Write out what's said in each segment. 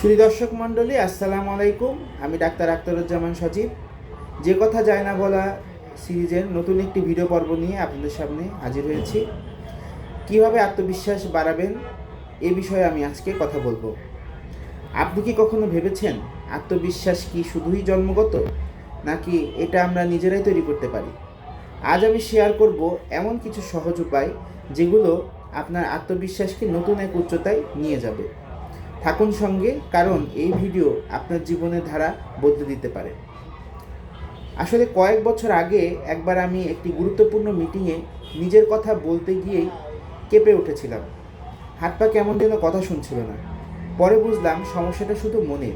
সুধী দর্শক মণ্ডলী, আসসালামু আলাইকুম। আমি ডাক্তার আখতারুজ্জামান সজীব। যে কথা যায় না বলা সিরিজের নতুন একটি ভিডিও পর্ব নিয়ে আপনাদের সামনে হাজির হয়েছি। কীভাবে আত্মবিশ্বাস বাড়াবেন? এ বিষয়ে আমি আজকে কথা বলব। আপনি কি কখনো ভেবেছেন আত্মবিশ্বাস কি শুধুই জন্মগত, নাকি এটা আমরা নিজেরাই তৈরি করতে পারি? আজ আমি শেয়ার করব এমন কিছু সহজ উপায়, যেগুলো আপনার আত্মবিশ্বাসকে নতুন এক উচ্চতায় নিয়ে যাবে। থাকুন সঙ্গে, কারণ এই ভিডিও আপনার জীবনের ধারা বদলে দিতে পারে। আসলে কয়েক বছর আগে একবার আমি একটি গুরুত্বপূর্ণ মিটিংয়ে নিজের কথা বলতে গিয়েই কেঁপে উঠেছিলাম। হাত পা কেমন যেন কথা শুনছিল না। পরে বুঝলাম সমস্যাটা শুধু মনে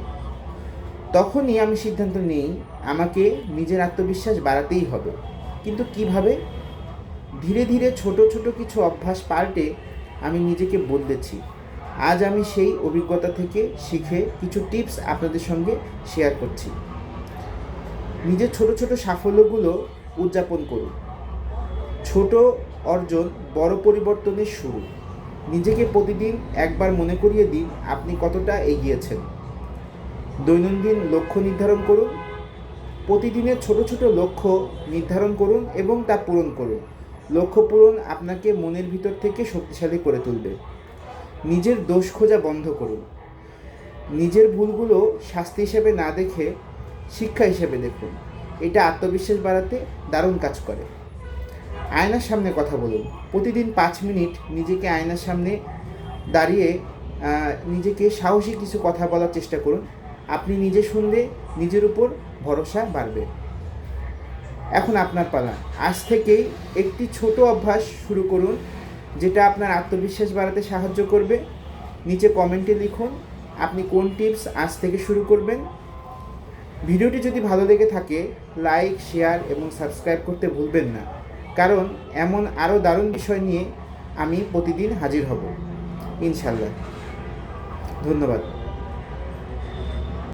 তখনই আমি সিদ্ধান্ত নিই, আমাকে নিজের আত্মবিশ্বাস বাড়াতেই হবে। কিন্তু কীভাবে? ধীরে ধীরে ছোট ছোট কিছু অভ্যাস পাল্টে আমি নিজেকে বদলেছি। আজ আমি সেই অভিজ্ঞতা থেকে শিখে কিছু টিপস আপনাদের সঙ্গে শেয়ার করছি। নিজের ছোট ছোট সাফল্যগুলো উদযাপন করুন। ছোট অর্জন বড় পরিবর্তনের শুরু। নিজেকে প্রতিদিন একবার মনে করিয়ে দিন আপনি কতটা এগিয়েছেন। দৈনন্দিন লক্ষ্য নির্ধারণ করুন। প্রতিদিনের ছোট ছোট লক্ষ্য নির্ধারণ করুন এবং তা পূরণ করুন। লক্ষ্য পূরণ আপনাকে মনের ভিতর থেকে শক্তিশালী করে তুলবে। নিজের দোষ খোঁজা বন্ধ করুন। নিজের ভুলগুলো শাস্তি হিসেবে না দেখে শিক্ষা হিসেবে দেখুন। এটা আত্মবিশ্বাস বাড়াতে দারুণ কাজ করে। আয়নার সামনে কথা বলুন। প্রতিদিন পাঁচ মিনিট নিজেকে আয়নার সামনে দাঁড়িয়ে নিজেকে সাহসী কিছু কথা বলার চেষ্টা করুন। আপনি নিজে শুনলে নিজের উপর ভরসা বাড়বে। এখন আপনার পালা। আজ থেকেই একটি ছোট অভ্যাস শুরু করুন। যেটা আপনার আত্মবিশ্বাস বাড়াতে সাহায্য করবে। নিচে কমেন্টে লিখুন, আপনি কোন টিপস আজ থেকে শুরু করবেন। ভিডিওটি যদি ভালো লেগে থাকে, লাইক, শেয়ার এবং সাবস্ক্রাইব করতে ভুলবেন না। কারণ এমন আরও দারুণ বিষয় নিয়ে আমি প্রতিদিন হাজির হব। ইনশাল্লাহ ধন্যবাদ।